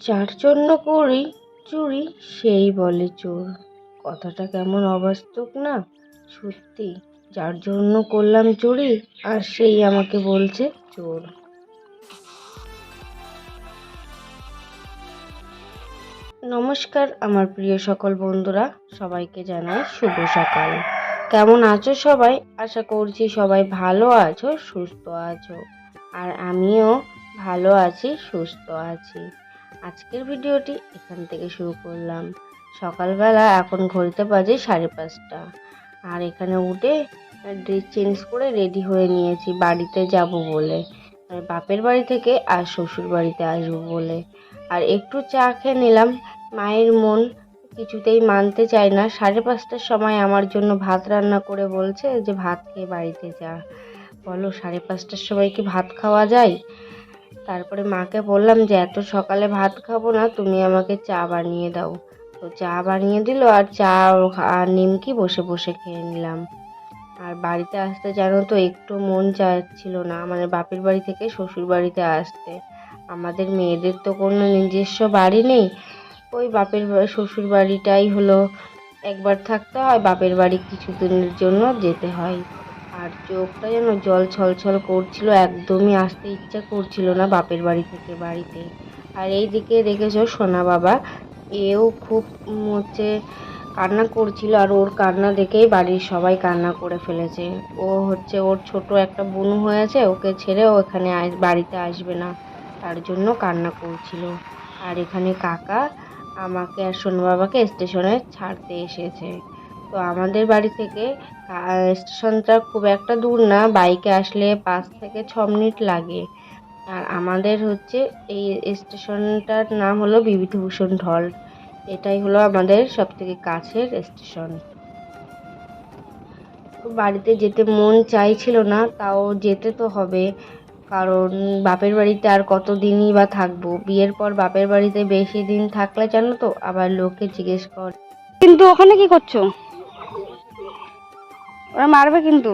যার জন্য করি চুরি, সেই বলে চোর। কথাটা কেমন অবাস্তব না? সত্যি, যার জন্য করলাম চুরি, আর সেই আমাকে বলছে চোর। নমস্কার, আমার প্রিয় সকল বন্ধুরা, সবাইকে জানাই শুভ সকাল। কেমন আছো সবাই? আশা করছি সবাই ভালো আছো, সুস্থ আছো। আর আমিও ভালো আছি, সুস্থ আছি। আজকের ভিডিওটি এখান থেকে শুরু করলাম। সকালবেলা এখন ঘড়িতে বাজে সাড়ে পাঁচটা। আর এখানে উঠে ড্রেস চেঞ্জ করে রেডি হয়ে নিয়েছি, বাড়িতে যাব বলে। মানে বাপের বাড়ি থেকে আর শ্বশুর বাড়িতে আসব বলে। আর একটু চা খেয়ে নিলাম। মায়ের মন কিছুতেই মানতে চায় না। সাড়ে পাঁচটার সময় আমার জন্য ভাত রান্না করে বলছে যে, ভাত খেয়ে বাড়িতে যা। বলো, সাড়ে পাঁচটার সময় কি ভাত খাওয়া যায়? তারপরে মাকে বললাম যে, এত সকালে ভাত খাব না, তুমি আমাকে চা বানিয়ে দাও। তো চা বানিয়ে দিল, আর চা আর নিমকি বসে বসে খেয়ে নিলাম। আর বাড়িতে আসতে জানো তো, একটু মন চাচ্ছিল না মানে বাপের বাড়ি থেকে শ্বশুর বাড়িতে আসতে। আমাদের মেয়েদের তো কোনো নিজস্ব বাড়ি নেই, ওই বাপের শ্বশুর বাড়িটাই হলো। একবার থাকতে হয়, বাপের বাড়ি কিছুদিনের জন্য যেতে হয়। আর চোখটা যেন জল ছলছল করছিল, একদমই আসতে ইচ্ছা করছিল না বাপের বাড়ি থেকে বাড়িতে। আর এই দিকে দেখেছ সোনা বাবা, এও খুব হচ্ছে কান্না করছিল আর ওর কান্না দেখেই বাড়ির সবাই কান্না করে ফেলেছে। ও হচ্ছে ওর ছোট একটা বোনু হয়েছে, ওকে ছেড়ে ও এখানে বাড়িতে আসবে না, তার জন্য কান্না করছিল। আর এখানে কাকা আমাকে আর সোনু বাবাকে স্টেশনে ছাড়তে এসেছে। তো আমাদের বাড়ি থেকে স্টেশনটা খুব একটা দূর না বাইকে আসলে পাঁচ থেকে ছ মিনিট লাগে। আর আমাদের হচ্ছে এই স্টেশনটার নাম হলো বিভূতিভূষণ ঢল। এটাই হলো আমাদের সব থেকে কাছের স্টেশন। বাড়িতে যেতে মন চাইছিল না, তাও যেতে তো হবে। কারণ বাপের বাড়িতে আর কত দিনই বা থাকব? বিয়ের পর বাপের বাড়িতে বেশি দিন থাকলে জানো তো, আবার লোকে জিজ্ঞেস কর। কিন্তু ওখানে কি করছ? ওরা মারবে কিন্তু।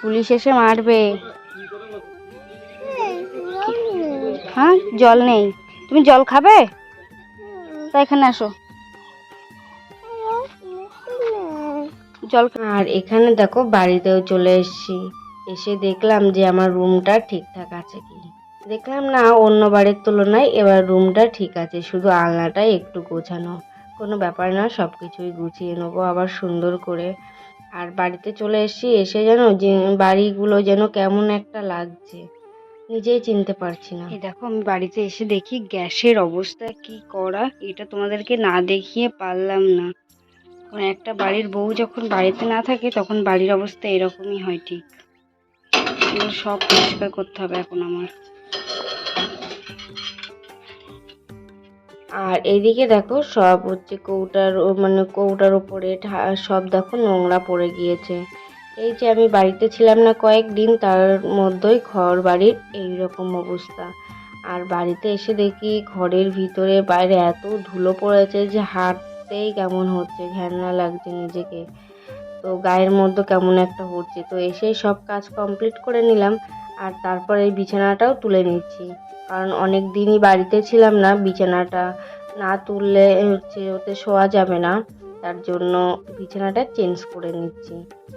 পুলিশ এসে মারবে। হ্যাঁ জল নেই। তুমি জল খাবে? তা এখানে আসো। জল আর এখানে দেখো, বাড়িতেও চলে এসেছি। এসে দেখলাম যে আমার রুমটা ঠিকঠাক আছে কি দেখলাম না, অন্য বাড়ির তুলনায় এবার রুমটা ঠিক আছে। শুধু আলনাটাই একটু গোছানো। কোনো ব্যাপার না সব কিছুই গুছিয়ে নেব আবার সুন্দর করে। আর বাড়িতে চলে এসেছি, এসে যেন যে বাড়িগুলো যেন কেমন একটা লাগছে, নিজেই চিনতে পারছি না। দেখো, আমি বাড়িতে এসে দেখি গ্যাসের অবস্থা কি করা এটা তোমাদেরকে না দেখিয়ে পারলাম না। কারণ একটা বাড়ির বউ যখন বাড়িতে না থাকে, তখন বাড়ির অবস্থা এরকমই হয় ঠিক। সব পরিষ্কার করতে হবে এখন আমার। আর এদিকে দেখো সব হচ্ছে কৌটার মানে কৌটার উপরে ঠা- সব দেখো নোংরা পড়ে গিয়েছে। এই যে আমি বাড়িতে ছিলাম না কয়েকদিন, তার মধ্যেই ঘর বাড়ির এই রকম অবস্থা। আর বাড়িতে এসে দেখি ঘরের ভিতরে বাইরে এত ধুলো পড়েছে যে হাঁটতেই কেমন হচ্ছে ঘেন্না লাগছে নিজেকে। তো গায়ের মধ্যে কেমন একটা হচ্ছে। তো এসেই সব কাজ কমপ্লিট করে নিলাম, আর তারপরে এই বিছানাটাও তুলে নিচ্ছি। কারণ অনেক দিনই বাড়িতে ছিলাম না, বিছানাটা না তুললে হচ্ছে ওতে শোয়া যাবে না। তার জন্য বিছানাটা চেঞ্জ করে নিচ্ছি।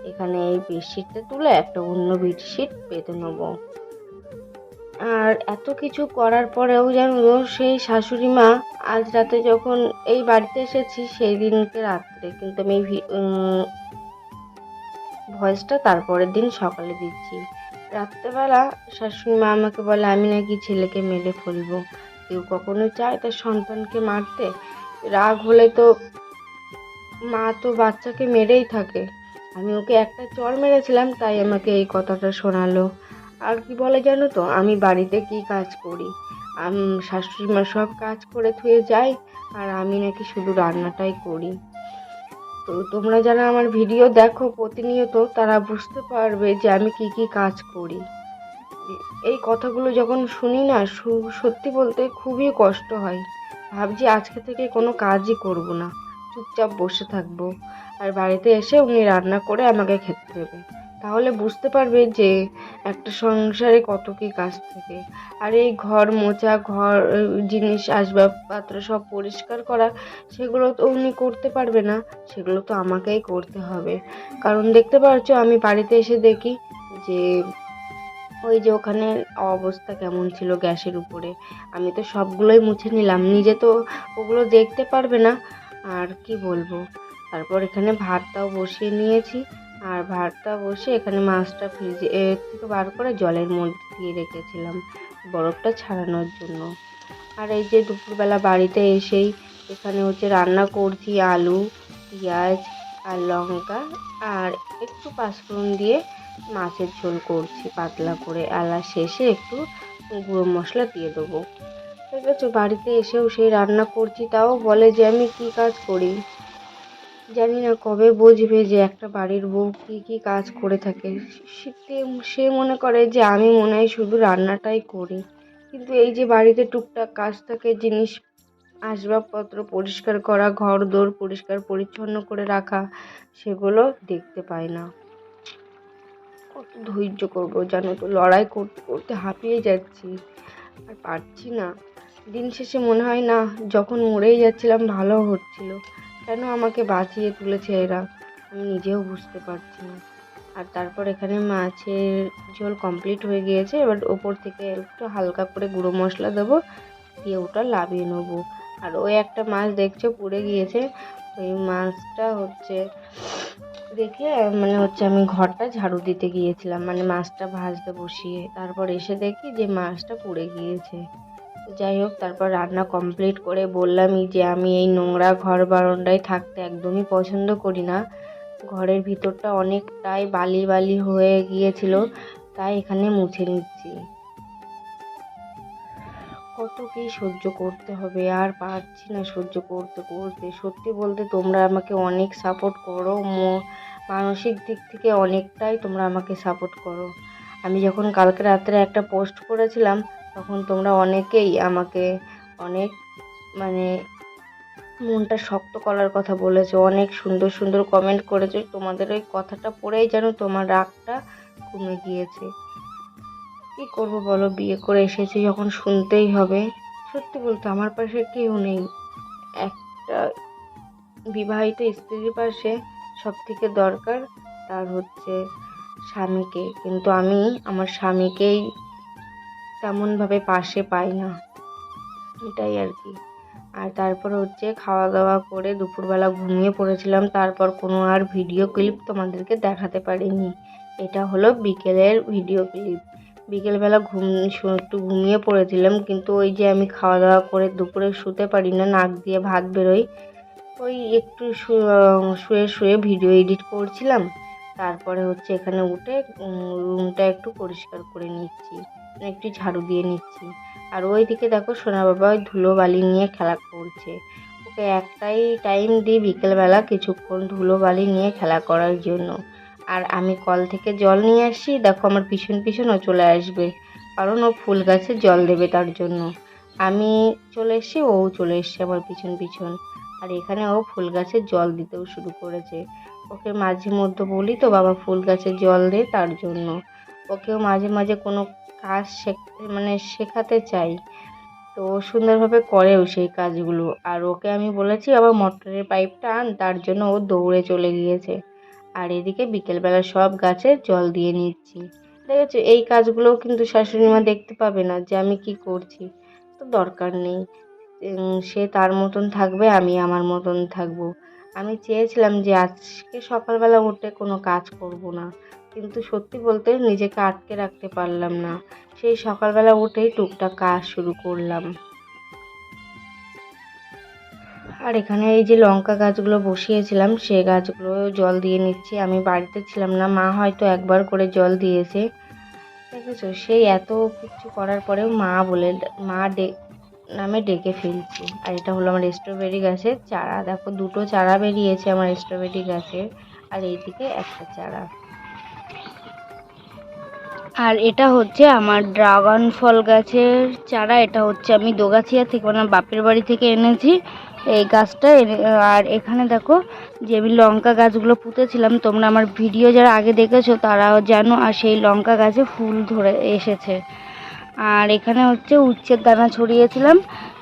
এখানে এই বেডশিটটা তুলে একটা অন্য বেডশিট পেতে নেব। আর এত কিছু করার পরেও জানো সেই শাশুড়ি মা আজ রাতে যখন এই বাড়িতে এসেছি সেই দিনকে রাত্রে কিন্তু আমি ভয়েসটা তারপরের দিন সকালে দিচ্ছি। রাত্রেবেলা শাশুড়ি মা আমাকে বলে, আমি নাকি ছেলেকে মেরে ফেলব। কেউ কখনো চায় তার সন্তানকে মারতে। রাগ হলে তো মা তো বাচ্চাকে মেরেই থাকে। আমি ওকে একটা চর মেরেছিলাম, তাই আমাকে এই কথাটা শোনালো। আর কি বলে জানো তো, আমি বাড়িতে কি কাজ করি? আমি, শাশুড়ি মা সব কাজ করে থুয়ে যাই আর আমি নাকি শুধু রান্নাটাই করি। তো তোমরা যারা আমার ভিডিও দেখো প্রতিনিয়ত, তারা বুঝতে পারবে যে আমি কি কি কাজ করি। এই কথাগুলো যখন শুনি না সত্যি বলতে খুবই কষ্ট হয়। ভাবছি আজকে থেকে কোনো কাজই করব না। চুপচাপ বসে থাকব। আর বাড়িতে এসে উনি রান্না করে আমাকে খেতে দেবে। তাহলে বুঝতে পারবে যে একটা সংসারে কত কী কাজ থাকে। আর এই ঘর মোছা, ঘর জিনিস, আসবাবপত্র সব পরিষ্কার করা, সেগুলো তো উনি করতে পারবে না, সেগুলো তো আমাকেই করতে হবে। কারণ দেখতে পাচ্ছ, আমি বাড়িতে এসে দেখি যে ওই যে ওখানে অবস্থা কেমন ছিল গ্যাসের উপরে। আমি তো সবগুলোই মুছে নিলাম, নিজে তো ওগুলো দেখতে পারবে না। আর কি বলব? তারপর এখানে ভাতটাও বসিয়ে নিয়েছি। আর ভাতটা বসে এখানে মাছটা ফ্রিজে এর থেকে বার করে জলের মধ্যে দিয়ে রেখেছিলাম বরফটা ছাড়ানোর জন্য। আর এই যে দুপুরবেলা বাড়িতে এসেই এখানে হচ্ছে রান্না করছি আলু, পেঁয়াজ আর লঙ্কা আর একটু পাঁচফোড়ন দিয়ে মাছের ঝোল করছি পাতলা করে। আলা শেষে একটু গুঁড়ো মশলা দিয়ে দেবো। ঠিক আছে, বাড়িতে এসেও সেই রান্না করছি, তাও বলে যে আমি কী কাজ করি? জানি না কবে বুঝবে যে একটা বাড়ির বউ কী কী কাজ করে থাকে। সে সে মনে করে যে আমি মনে হয় শুধু রান্নাটাই করি। কিন্তু এই যে বাড়িতে টুকটাক কাজ থাকে, জিনিস, আসবাবপত্র পরিষ্কার করা ঘর দোর পরিষ্কার পরিচ্ছন্ন করে রাখা, সেগুলো দেখতে পাই না। কত ধৈর্য করব জানো তো লড়াই করতে করতে হাঁপিয়ে যাচ্ছি। আর পারছি না। দিন শেষে মনে হয় না, যখন মরেই যাচ্ছিলাম, ভালো হচ্ছিল। কেন আমাকে বাঁচিয়ে তুলেছে এরা? আমি নিজেও বুঝতে পারছি না। আর তারপর এখানে মাছের ঝোল কমপ্লিট হয়ে গিয়েছে, এবার ওপর থেকে একটু হালকা করে গুঁড়ো মশলা দেবো, দিয়ে ওটা লাভিয়ে নেব। আর ওই একটা মাছ দেখছ, পুড়ে গিয়েছে। ওই মাছটা হচ্ছে দেখে মানে হচ্ছে আমি ঘরটা ঝাড়ু দিতে গিয়েছিলাম মানে মাছটা ভাজতে বসিয়ে। তারপর এসে দেখি যে মাছটা পুড়ে গিয়েছে। যাই হোক, তারপর রান্না কমপ্লিট করে বললামই যে আমি এই নোংরা ঘর বারান্দায় থাকতে একদমই পছন্দ করি না। ঘরের ভিতরটা অনেকটাই বালি বালি হয়ে গিয়েছিল, তাই এখানে মুছে নিচ্ছি। কত কি সহ্য করতে হবে, আর পারছি না সহ্য করতে করতে। সত্যি বলতে তোমরা আমাকে অনেক সাপোর্ট করো মানসিক দিক থেকে অনেকটাই তোমরা আমাকে সাপোর্ট করো। আমি যখন কালকে রাত্রে একটা পোস্ট করেছিলাম তখন তোমরা অনেকেই আমাকে অনেক মানে মনটা শক্ত করার কথা বলেছ, অনেক সুন্দর সুন্দর কমেন্ট করেছ, তোমাদের ওই কথাটা পড়েই যেন তোমার রাগটা কমে গিয়েছে। কী করব বলো, বিয়ে করে এসেছি, যখন শুনতেই হবে। সত্যি বলতে আমার পাশে কেউ নেই। একটা বিবাহিত স্ত্রীর পাশে সব থেকে দরকার তার হচ্ছে স্বামীকে। কিন্তু আমি আমার স্বামীকেই তেমনভাবে পাশে পাই না। এটাই আর কি। আর তারপর হচ্ছে খাওয়া দাওয়া করে দুপুরবেলা ঘুমিয়ে পড়েছিলাম, তারপর কোনো আর ভিডিও ক্লিপ তোমাদেরকে দেখাতে পারিনি। এটা হলো বিকেলের ভিডিও ক্লিপ বিকেলবেলা ঘুম একটু ঘুমিয়ে পড়েছিলাম, কিন্তু ওই যে আমি খাওয়া দাওয়া করে দুপুরে শুতে পারি না, নাক দিয়ে ভাত বেরোই ওই একটু শুয়ে শুয়ে ভিডিও এডিট করছিলাম। তারপরে হচ্ছে এখানে উঠে রুমটা একটু পরিষ্কার করে নিচ্ছি। একটু ঝাড়ু দিয়ে নিচ্ছি। আর ওইদিকে দেখো সোনা বাবা ওই ধুলো বালি নিয়ে খেলা করছে। ওকে একটাই টাইম দিই বিকেলবেলা কিছুক্ষণ ধুলো বালি নিয়ে খেলা করার জন্য। আর আমি কল থেকে জল নিয়ে আসি, দেখো আমার পিছন পিছন ও চলে আসবে। কারণ ও ফুল গাছে জল দেবে তার জন্য। আমি চলে এসেছি, ও চলে এসছে আমার পিছন পিছন। আর এখানে ও ফুল গাছে জল দিতেও শুরু করেছে। ওকে মাঝে মধ্যে বলি, তো বাবা ফুল গাছে জল দে তার জন্য। ওকেও মাঝে মাঝে কোনো কাজ মানে শেখাতে চাই। তো সুন্দরভাবে করেও সেই কাজগুলো। আর ওকে আমি বলেছি, আবার মোটরের পাইপটা আন, তার জন্য ও দৌড়ে চলে গিয়েছে। আর এদিকে বিকেলবেলা সব গাছে জল দিয়ে নিচ্ছি। দেখেছ, এই কাজগুলোও কিন্তু শাশুড়ি মা দেখতে পাবে না যে আমি কি করছি। তো দরকার নেই। সে তার মতন থাকবে, আমি আমার মতন থাকব। আমি চেয়েছিলাম যে আজকে সকালবেলা উঠে কোনো কাজ করব না। কিন্তু সত্যি বলতে নিজেকে আটকে রাখতে পারলাম না। সেই সকালবেলা উঠেই টুকটাক কাজ শুরু করলাম। আর এখানে এই যে লঙ্কা গাছগুলো বসিয়েছিলাম, সে গাছগুলো জল দিয়ে নিচ্ছি। আমি বাড়িতে ছিলাম না, মা হয়তো একবার করে জল দিয়েছে। দেখেছ? সেই এত কিছু করার পরেও মা বলে, মা ডে, নামে ডেকে ফেলছি। আর এটা হলো আমার স্ট্রবেরি গাছের চারা। দেখো, দুটো চারা বেরিয়েছে আমার স্ট্রবেরি গাছের। আর এইদিকে একটা চারা। আর এটা হচ্ছে আমার ড্রাগন ফল গাছের চারা, এটা হচ্ছে আমি দোগাছিয়া থেকে মানে বাপের বাড়ি থেকে এনেছি। এই গাছটা আর এখানে দেখো, যে আমি লঙ্কা গাছগুলো পুঁতেছিলাম, তোমরা আমার ভিডিও যারা আগে দেখেছ, তারাও জানো, আর সেই লঙ্কা গাছে ফুল ধরে এসেছে। আর এখানে হচ্ছে উচ্ছের দানা ছড়িয়েছিলাম,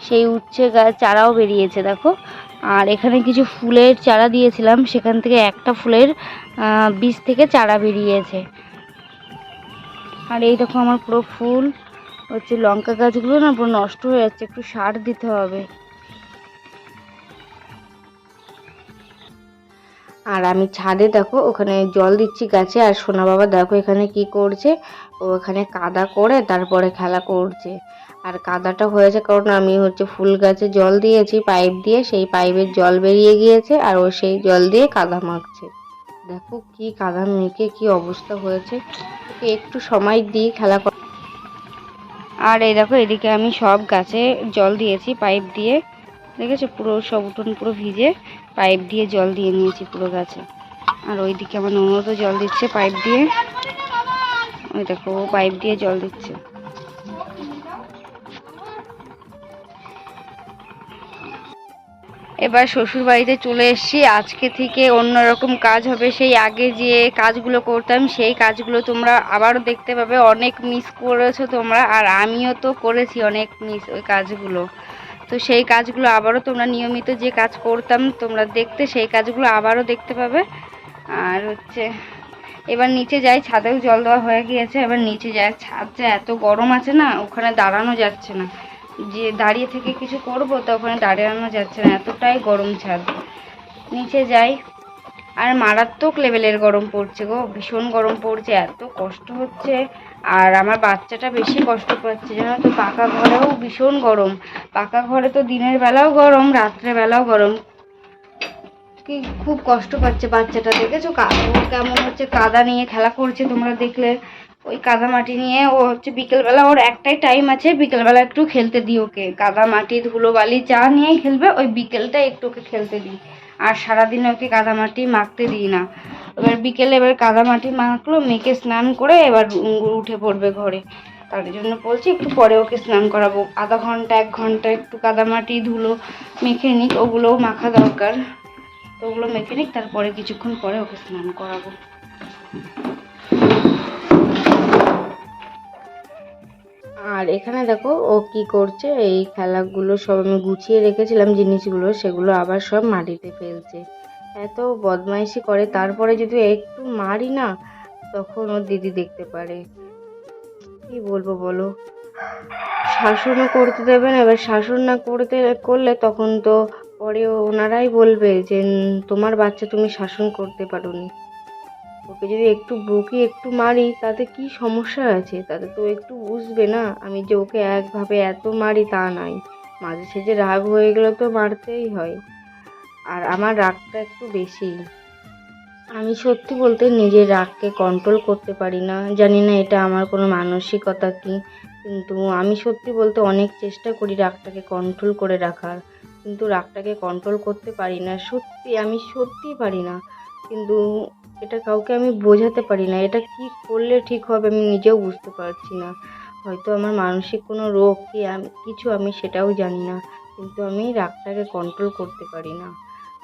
সেই উচ্ছে গাছ চারাও বেরিয়েছে, দেখো। আর এখানে কিছু ফুলের চারা দিয়েছিলাম, সেখান থেকে একটা ফুলের বীজ থেকে চারা বেরিয়েছে। আর এই দেখো আমার পুরো ফুল। হচ্ছে লঙ্কা গাছগুলো না পুরো নষ্ট হয়ে যাচ্ছে, একটু সার দিতে হবে। আর আমি ছাদে দেখো, ওখানে জল দিচ্ছি গাছে। আর সোনা বাবা দেখো এখানে কি করছে। ও এখানে কাদা করে, তারপরে খেলা করছে। আর কাদাটা হয়েছে কারণ আমি হচ্ছে ফুল গাছে জল দিয়েছি, পাইপ দিয়ে। সেই পাইপের জল বেরিয়ে গিয়েছে, আর ও সেই জল দিয়ে কাদা মাখছে। দেখো কি কাদা মেখে কি অবস্থা হয়েছে। ওকে, একটু সময় দিই খেলা কর। আর এই দেখো, এদিকে আমি সব গাছে জল দিয়েছি, পাইপ দিয়ে। দেখেছ? পুরো সব উঠোন পুরো ভিজে পাইপ দিয়ে জল দিয়ে নিয়েছি পুরো গাছে। আর ওইদিকে আমার ননদ তো জল দিচ্ছে পাইপ দিয়ে। ওই দেখো পাইপ দিয়ে জল দিচ্ছে। এবার শ্বশুর বাড়িতে চলে এসেছি। আজকে থেকে অন্যরকম কাজ হবে। সেই আগে যে কাজগুলো করতাম, সেই কাজগুলো তোমরা আবারও দেখতে পাবে। অনেক মিস করেছ তোমরা, আর আমিও তো করেছি অনেক মিস ওই কাজগুলো। তো সেই কাজগুলো আবারও তোমরা নিয়মিত যে কাজ করতাম, তোমরা দেখতে সেই কাজগুলো আবারও দেখতে পাবে। আর হচ্ছে, এবার নিচে যাই, ছাদেও জল দেওয়া হয়ে গিয়েছে। এবার নিচে যাই ছাদ যে এত গরম আছে না, ওখানে দাঁড়ানো যাচ্ছে না। যে দাঁড়িয়ে থেকে কিছু করব তো ওখানে দাঁড়ানো যাচ্ছে না, এতটাই গরম ছাদ। নিচে যাই, আর মারাত্মক লেভেলের গরম পড়ছে গো, ভীষণ গরম পড়ছে, এত কষ্ট হচ্ছে। আর আমার বাচ্চাটা বেশি কষ্ট পাচ্ছে, জানো তো, পাকা ঘরেও ভীষণ গরম। পাকা ঘরে তো দিনের বেলাও গরম, রাত্রে বেলাও গরম। কি খুব কষ্ট পাচ্ছে বাচ্চাটা, দেখেছ কেমন হচ্ছে, কাদা নিয়ে খেলা করছে তোমরা দেখলে। ওই কাদা মাটি নিয়ে, ও হচ্ছে বিকেলবেলা, ওর একটাই টাইম আছে, বিকেলবেলা একটু খেলতে দিই ওকে। কাদা মাটি, ধুলো বালি চা নিয়েই খেলবে, ওই বিকেলটা একটু ওকে খেলতে দিই। আর সারাদিন ওকে কাদা মাটি মাখতে দিই না। এবার বিকেলে এবার কাদা মাটি মাখলো মেখে স্নান করে এবার উঠে পড়বে ঘরে। তার জন্য বলছি, একটু পরে ওকে স্নান করাবো। আধা ঘণ্টা, এক ঘণ্টা একটু কাদা মাটি, ধুলো মেখে নিক, ওগুলোও মাখা দরকার। তো ওগুলো মেখে নিক, তারপরে কিছুক্ষণ পরে ওকে স্নান করাবো। আর এখানে দেখো ও কি করছে, এই খেলাগুলো সব আমি গুছিয়ে রেখেছিলাম জিনিসগুলো, সেগুলো আবার সব মাটিতে ফেলছে। এত বদমাইশি করে, তারপরে যদি একটু মারি না, তখন ওর দিদি দেখতে পারে। কি বলব বলো? শাসনও করতে দেবে না, এবার শাসন না করতে, করলে তখন তো পরে ওনারাই বলবে যে তোমার বাচ্চা তুমি শাসন করতে পারো পারোনি। ওকে যদি একটু বকি, একটু মারি, তাতে কি সমস্যা আছে? তাতে তো একটু বুঝবে না। আমি যে ওকে একভাবে এত মারি তা নাই মাঝে সাঝে রাগ হয়ে গেলে তো মারতেই হয়। আর আমার রাগটা একটু বেশি। আমি সত্যি বলতে নিজের রাগকে কন্ট্রোল করতে পারি না। জানি না এটা আমার কোনো মানসিকতা কি, কিন্তু আমি সত্যি বলতে অনেক চেষ্টা করি রাগটাকে কন্ট্রোল করে রাখার। কিন্তু রাগটাকে কন্ট্রোল করতে পারি না। সত্যি, আমি সত্যিই পারি না। কিন্তু এটা কাউকে আমি বোঝাতে পারি না। এটা কি করলে ঠিক হবে আমি নিজেও বুঝতে পারছি না। হয়তো আমার মানসিক কোনো রোগ কি আমি, কিছু আমি সেটাও জানি না। কিন্তু আমি রাগটাকে কন্ট্রোল করতে পারি না।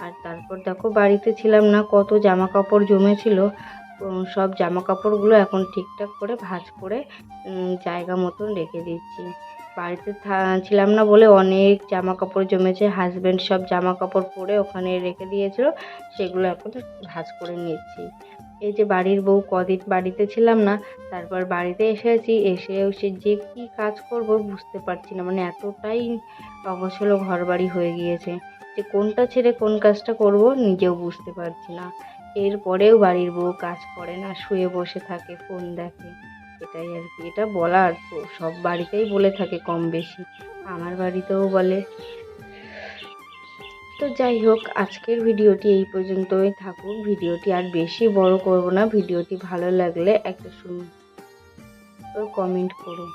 আর তারপর দেখো বাড়িতে ছিলাম না, কত জামা কাপড় জমেছিল সব জামা কাপড়গুলো এখন ঠিকঠাক করে ভাঁজ করে জায়গা মতন রেখে দিচ্ছি। বাড়িতে ছিলাম না বলে অনেক জামা কাপড় জমেছে। হাজব্যান্ড সব জামা কাপড় পরে ওখানে রেখে দিয়েছিল। সেগুলো এখন ভাঁজ করে নিচ্ছি। এই যে বাড়ির বউ কদিন বাড়িতে ছিলাম না, তারপর বাড়িতে এসেছি। এসে সে যে কি কাজ করব বুঝতে পারছি না। মানে এতটাই অগোছালো ঘর বাড়ি হয়ে গিয়েছে যে কোনটা ছেড়ে কোন কাজটা করব নিজেও বুঝতে পারছি না। এরপরেও বাড়ির বউ কাজ করে না, শুয়ে বসে থাকে ফোন দেখে। এটাই আর কি, এটা বলার তো, সব বাড়িতেই বলে থাকে কম বেশি। আমার বাড়িতেও বলে। তো যাই হোক, আজকের ভিডিওটি এই পর্যন্তই থাকুক। ভিডিওটি আর বেশি বড় করব না, ভিডিওটি ভালো লাগলে একটা সুন্দর কমেন্ট করো।